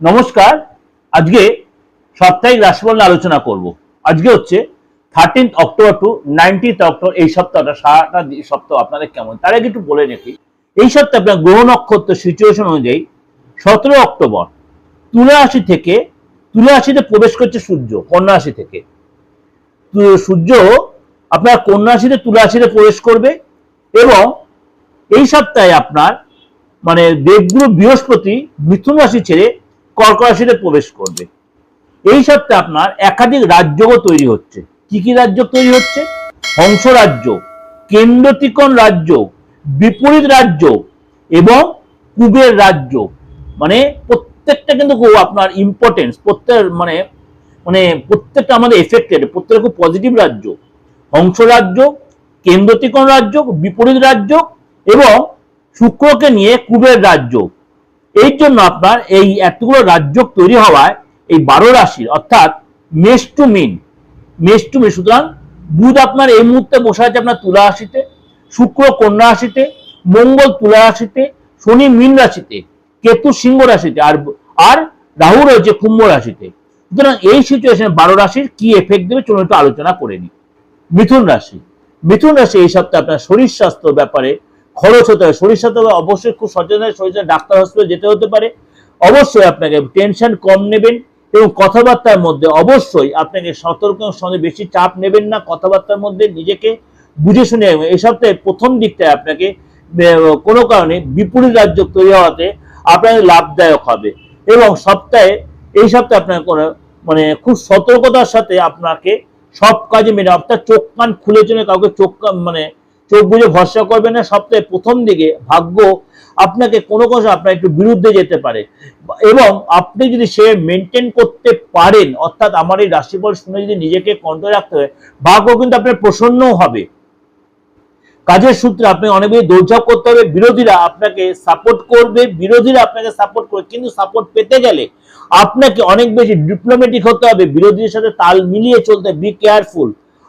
নমস্কার। আজকে সাপ্তাহিক রাশিফল আলোচনা করব। আজকে হচ্ছে thirteenth October to nineteenth October এই সপ্তাহটা, সারাটা সপ্তাহ আপনাদের কেমন? তার আগে একটু বলে রাখি, এই সপ্তাহে আপনার গ্রহ নক্ষত্র সিচুয়েশন অনুযায়ী সতেরো অক্টোবর তুলা থেকে, তুলা রাশিতে প্রবেশ করছে সূর্য, কন্যা রাশি থেকে। সূর্য আপনার কন্যা রাশিতে, তুলা রাশিতে প্রবেশ করবে এবং এই সপ্তাহে আপনার মানে দেবগুরু বৃহস্পতি মিথুন রাশি ছেড়ে কর্ক রাশিতে প্রবেশ করবে। এই সপ্তাহে আপনার একাধিক রাজ্যও তৈরি হচ্ছে। কি কি রাজ্য তৈরি হচ্ছে? হংস রাজ্য কেন্দ্রতিকন রাজ্য, বিপরীত রাজ্য এবং কুবের রাজ্য। মানে প্রত্যেকটা কিন্তু আপনার ইম্পর্টেন্স প্রত্যেক মানে মানে প্রত্যেকটা আমাদের এফেক্টেড প্রত্যেকটা খুব পজিটিভ রাজ্য। হংস রাজ্য কেন্দ্রতিকন রাজ্য, বিপরীত রাজ্য এবং শুক্রকে নিয়ে কুবের রাজ্য। এই জন্য আপনার এই এতগুলো রাজ্য তৈরি হওয়ায় এই বারো রাশির, অর্থাৎ মেষ টু মিন, মেষ টু মিন, সুতরাং বুধ আপনার এই মুহূর্তে বসে আছে আপনার তুলা রাশিতে, শুক্র কন্যা রাশিতে, মঙ্গল তুলা রাশিতে, শনি মীন রাশিতে, কেতু সিংহ রাশিতে, আর আর রাহু রয়েছে কুম্ভ রাশিতে। সুতরাং এই সিচুয়েশনে বারো রাশির কি এফেক্ট দেবে চলুন একটু আলোচনা করে নিই। মিথুন রাশি মিথুন রাশি এই সপ্তাহে আপনার শরীর স্বাস্থ্য ব্যাপারে খরচ হতে হবে শরীর সাথে অবশ্যই খুব সচেতন শরীর ডাক্তার হসপিটালে যেতে হতে পারে। অবশ্যই আপনাকে টেনশন কম নেবেন এবং কথাবার্তার মধ্যে অবশ্যই আপনাকে সতর্ক সঙ্গে বেশি চাপ নেবেন না। কথাবার্তার মধ্যে নিজেকে বুঝে শুনে এই সপ্তাহে প্রথম দিকটায় আপনাকে কোনো কারণে বিপরীত রাজ্য তৈরি হওয়াতে আপনাকে লাভদায়ক হবে। এবং সপ্তাহে, এই সপ্তাহে আপনার কোনো মানে খুব সতর্কতার সাথে আপনাকে সব কাজে মেনে অর্থাৎ চোখ কান খুলে চলে কাউকে চোখ মানে চোখ বুঝে ভরসা করবেন না সপ্তাহে প্রথম দিকে ভাগ্য আপনাকে কোনো কোনো আপনার একটু বিরুদ্ধে যেতে পারে। এবং আপনি যদি সে মেনটেন করতে পারেন, অর্থাৎ আমার এই রাশিফল শুনে যদি নিজেকে কন্ট্রোল রাখতে হয়, ভাগ্য কিন্তু আপনার প্রসন্নও হবে। কাজের সূত্রে আপনি অনেক বেশি দৌড়ঝাঁপ করতে হবে, বিরোধীরা আপনাকে সাপোর্ট করবে, বিরোধীরা আপনাকে সাপোর্ট করবে, কিন্তু সাপোর্ট পেতে গেলে আপনাকে অনেক বেশি ডিপ্লোম্যাটিক হতে হবে, বিরোধীদের সাথে তাল মিলিয়ে চলতে বি কেয়ারফুল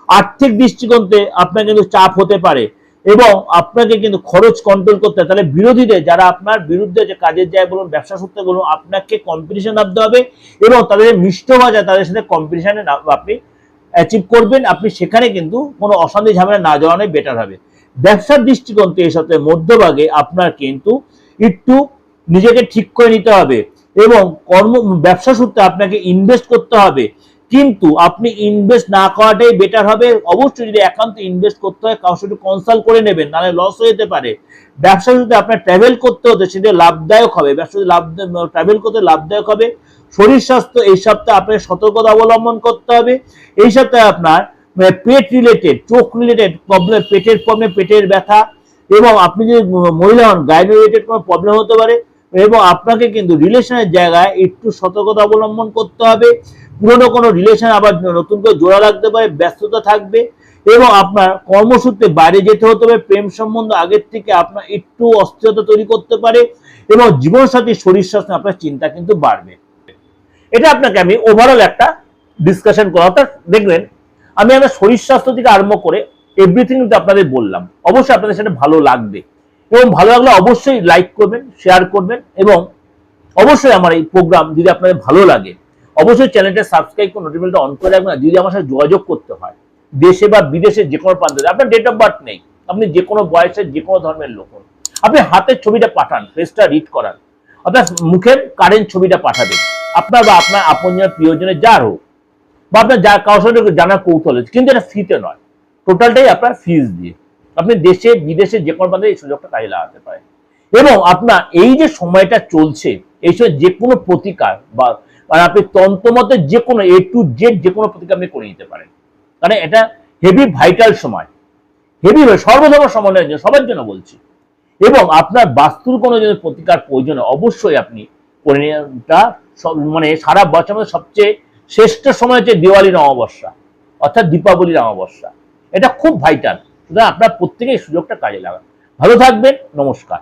আর্থিক দৃষ্টিকোণ থেকে আপনার কিন্তু চাপ হতে পারে এবং আপনাকে কিন্তু খরচ কন্ট্রোল করতে তাহলে বিরোধীদের যারা আপনার বিরুদ্ধে যে কাজের যায় বলুন, ব্যবসা সূত্রে বলুন, আপনাকে কম্পিটিশন নামতে হবে এবং তাদের মিষ্ট ভাজা তাদের সাথে কম্পিটিশনে আপনি অ্যাচিভ করবেন। আপনি সেখানে কিন্তু কোনো অশান্তি ঝামেলা না জড়ানোই বেটার হবে। ব্যবসার দৃষ্টিকোণ থেকে সপ্তাহে মধ্যভাগে আপনার কিন্তু একটু নিজেকে ঠিক করে নিতে হবে এবং কর্ম, ব্যবসা সূত্রে আপনাকে ইনভেস্ট করতে হবে। কিন্তু আপনি ইনভেস্ট না করাটাই বেটার হবে। অবশ্যই যদি একান্ত ইনভেস্ট করতে হয় কারোর সাথে কনসাল্ট করে নেবেন, নাহলে লস হয়ে যেতে পারে। ব্যবসা যদি আপনার ট্রাভেল করতে হতে, সেটা লাভদায়ক হবে। ব্যবসা যদি লাভ ট্রাভেল করতে লাভদায়ক হবে। শরীর স্বাস্থ্য, এই সপ্তাহে আপনার সতর্কতা অবলম্বন করতে হবে। এই সপ্তাহে আপনার মানে পেট রিলেটেড চোখ রিলেটেড প্রবলেম পেটের প্রবলেম পেটের ব্যথা এবং আপনি যদি মহিলা হন গাইনো রিলেটেড কোনো প্রবলেম হতে পারে এবং আপনাকে কিন্তু রিলেশনের জায়গায় একটু সতর্কতা অবলম্বন করতে হবে। পুরনো কোনো রিলেশন আবার নতুন করে জোড়া লাগতে পারে, ব্যস্ততা থাকবে এবং আপনার কর্মসূত্রে বাইরে যেতে হতে পারে প্রেম সম্বন্ধ আগের থেকে আপনার একটু অস্থিরতা তৈরি করতে পারে এবং জীবনসাথীর শরীর স্বাস্থ্য আপনার চিন্তা কিন্তু বাড়বে। এটা আপনাকে আমি ওভারঅল একটা ডিসকাশন করা অর্থাৎ দেখবেন আমি আমার শরীর স্বাস্থ্য থেকে আরম্ভ করে এভরিথিং কিন্তু আপনাদের বললাম। অবশ্যই আপনাদের সেটা ভালো লাগবে এবং ভালো লাগলে অবশ্যই লাইক করবেন শেয়ার করবেন এবং অবশ্যই আমার এই প্রোগ্রাম যদি আপনাদের ভালো লাগে অবশ্যই চ্যানেলটা সাবস্ক্রাইব করে নোটিফিকেশনটা অন করে রাখবেন যদি আমার সাথে যোগাযোগ করতে হয়, দেশে বা বিদেশে যে কোনো প্রান্তে আপনার ডেট অফ বার্থ নেই, আপনি যে কোনো বয়সের যে কোনো ধর্মের লোক আপনি হাতের ছবিটা পাঠান ফেসটা রিড করান, অর্থাৎ মুখের কারেন্ট ছবিটা পাঠাবেন, আপনার বা আপনার আপনজন প্রিয়জনের, যার হোক, বা আপনার যা, কারোর সাথে জানার কৌতূহল কিন্তু এটা ফ্রিতে নয় টোটালটাই আপনার ফিজ দিয়ে, আপনি দেশে, বিদেশে যে কোনো প্রান্তে এই সুযোগটা কাজে লাগাতে পারেন, এবং আপনার এই যে সময়টা চলছে এই সময় যে কোনো প্রতিকার বা মানে আপনি তন্ত্রমতে যে কোনো এ টু জেড যে কোনো প্রতিকার আপনি করে নিতে পারেন। মানে এটা হেভি ভাইটাল সময়। হেভি সর্বধর্ম সমন্বয়ের জন্য সবার জন্য বলছি। এবং আপনার বাস্তুর কোনো যদি প্রতিকার প্রয়োজন অবশ্যই আপনি করে নেওয়াটা মানে সারা বছর মধ্যে সবচেয়ে শ্রেষ্ঠ সময় হচ্ছে দিওয়ালির অমাবস্যা, অর্থাৎ দীপাবলির অমাবস্যা। এটা খুব ভাইটাল সুতরাং আপনার প্রত্যেকেই সুযোগটা কাজে লাগান। ভালো থাকবেন, নমস্কার।